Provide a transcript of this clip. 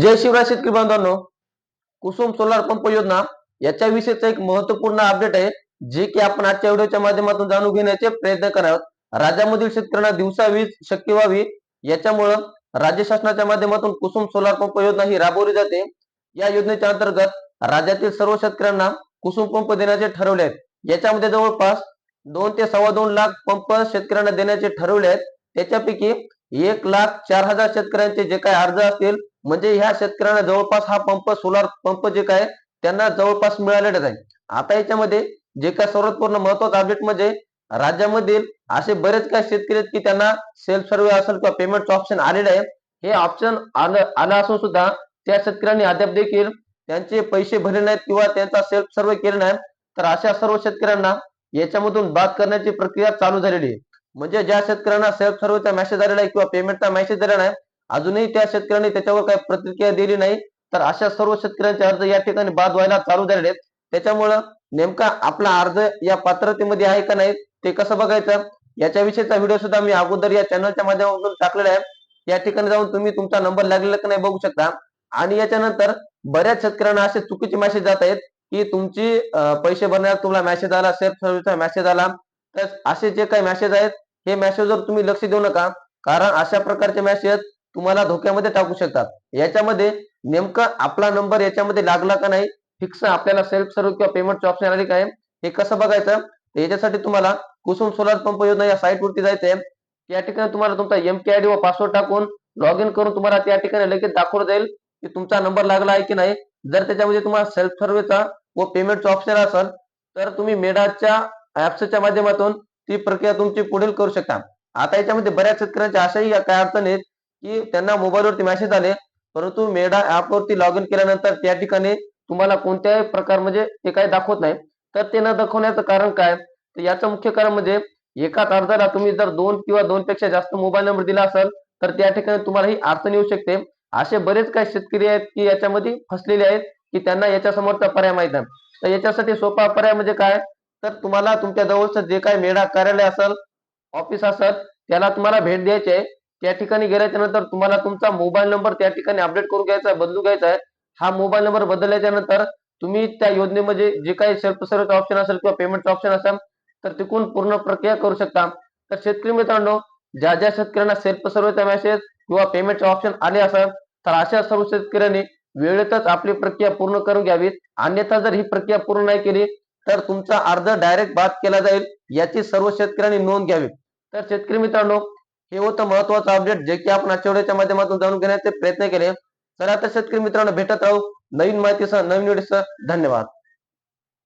जय शिवराज शेतकरी बांधवांनो Kusum solar pump योजना याच्याविषयीचं एक महत्त्वपूर्ण अपडेट आहे जे की आपण आजच्या व्हिडिओच्या माध्यमातून जाणून घेण्याचे प्रयत्न करणार राज्यामधील शेतकऱ्यांना दिवसा वीज शक्य व्हावी याच्यामुळं राज्य शासनाच्या माध्यमातून कुसुम सोलार पंप योजना ही राबवली जाते. या योजनेच्या अंतर्गत राज्यातील सर्व शेतकऱ्यांना कुसुम पंप देण्याचे ठरवले आहेत. याच्यामध्ये जवळपास दोन ते सव्वा दोन लाख पंप शेतकऱ्यांना देण्याचे ठरवले आहेत. त्याच्यापैकी एक लाख चार हजार शेतकऱ्यांचे जे काय अर्ज असतील म्हणजे ह्या शेतकऱ्यांना जवळपास हा पंप सोलार पंप जे काय त्यांना जवळपास मिळालेलाच आहे. आता याच्यामध्ये जे काय सर्वात पूर्ण महत्वाचं अपडेट म्हणजे राज्यामधील असे बरेच काही शेतकरी आहेत की त्यांना सेल्फ सर्व्हे असेल किंवा पेमेंटचं ऑप्शन आलेलं आहे. हे ऑप्शन आलं आलं असून सुद्धा त्या शेतकऱ्यांनी अद्याप देखील त्यांचे पैसे भरले नाहीत किंवा त्यांचा सेल्फ सर्व्हे केले नाही. तर अशा सर्व शेतकऱ्यांना याच्यामधून बाद करण्याची प्रक्रिया चालू झालेली आहे. म्हणजे ज्या शेतकऱ्यांना सेल्फ सर्व्हेचा मेसेज आलेला आहे किंवा पेमेंटचा मेसेज आलेला आहे अजूनही त्या शेतकऱ्यांनी त्याच्यावर काही प्रतिक्रिया दिली नाही. तर अशा सर्व शेतकऱ्यांचे अर्ज या ठिकाणी बाद व्हायला चालू झालेले आहेत. त्याच्यामुळं नेमका आपला अर्ज या पात्रतेमध्ये आहे का नाही ते कसं बघायचं? याच्याविषयीचा व्हिडिओ सुद्धा मी अगोदर या चॅनलच्या माध्यमातून टाकलेला आहे. या ठिकाणी जाऊन तुम्ही तुमचा नंबर लागलेला का नाही बघू शकता. आणि याच्यानंतर बऱ्याच शेतकऱ्यांना असे चुकीचे मेसेज जात आहेत की तुमची पैसे भरण्यात तुम्हाला मेसेज आला सेल्फ सर्व्हिसचा मेसेज आला. तर असे जे काही मेसेज आहेत हे मेसेजवर तुम्ही लक्ष देऊ नका. कारण अशा प्रकारचे मेसेज तुम्हाला धोक्यामध्ये टाकू शकतात. याच्यामध्ये नेमका आपला नंबर याच्यामध्ये लागला का नाही फिक्स आपल्याला सेल्फ सर्व्ह किंवा पेमेंटचे ऑप्शन आले काय हे कसं बघायचं? याच्यासाठी तुम्हाला कुसुम सोलार पंप योजना या साईटवरती जायचंय. या ठिकाणी तुम्हाला तुमचा एम आय डी व पासवर्ड टाकून लॉग इन करून तुम्हाला त्या ठिकाणी लगेच दाखवलं जाईल की तुमचा नंबर लागला आहे की नाही. जर त्याच्यामध्ये तुम्हाला सेल्फ सर्व्हेचा व पेमेंटचा ऑप्शन असेल तर तुम्ही मेडाच्या ऍप्सच्या माध्यमातून ती प्रक्रिया तुमची पुढील करू शकता. आता याच्यामध्ये बऱ्याच शेतकऱ्यांच्या अशाही काय अडचण आहेत की त्यांना मोबाईलवरती मेसेज आले परंतु मेडा ऍपवरती लॉग इन केल्यानंतर त्या ठिकाणी तुम्हाला कोणत्याही प्रकार म्हणजे ते काही दाखवत नाही. तर ते न दाखवण्याचं कारण काय? तर याचं मुख्य कारण म्हणजे एकाच अर्जाला तुम्ही जर दोन किंवा दोन पेक्षा जास्त मोबाईल नंबर दिला असेल तर त्या ठिकाणी तुम्हाला ही अडचण येऊ शकते. असे बरेच काही शेतकरी आहेत की याच्यामध्ये फसलेले आहेत की त्यांना याच्यासमोरचा पर्याय माहीत नाही. तर याच्यासाठी सोपा पर्याय म्हणजे काय? तर तुम्हाला तुमच्या जवळचं जे काही मेडा कार्यालय असेल ऑफिस असेल त्याला तुम्हाला भेट द्यायची आहे. त्या ठिकाणी गेल्याच्यानंतर तुम्हाला तुमचा मोबाईल नंबर त्या ठिकाणी अपडेट करून घ्यायचा आहे बदलून घ्यायचा आहे. हा मोबाईल नंबर बदलल्याच्या नंतर तुम्ही त्या योजनेमध्ये जे काही सेल्फ सर्व्हिस ऑप्शन असेल किंवा पेमेंटचं ऑप्शन असेल तर तिकून पूर्ण प्रक्रिया करू शकता. तर शेतकरी मित्रांनो ज्या ज्या शेतकऱ्यांना सेल्फ सर्व्हिसचा मेसेज किंवा पेमेंटचे ऑप्शन आले असेल तर अशा सर्व शेतकऱ्यांनी वेळेतच आपली प्रक्रिया पूर्ण करून घ्यावी अन्यथा जर ही प्रक्रिया पूर्ण नाही केली तर तुमचा अर्ज डायरेक्ट बाद केला जाईल याची सर्व शेतकऱ्यांनी नोंद घ्यावी. तर शेतकरी मित्रांनो हे होतं महत्वाचं अपडेट जे की आपण आठवड्याच्या माध्यमातून जाणून घेण्याचे प्रयत्न केले. चला तर शेतकरी मित्रांनो भेटत राहू नवीन माहितीसह नवीन व्हिडिओसह धन्यवाद.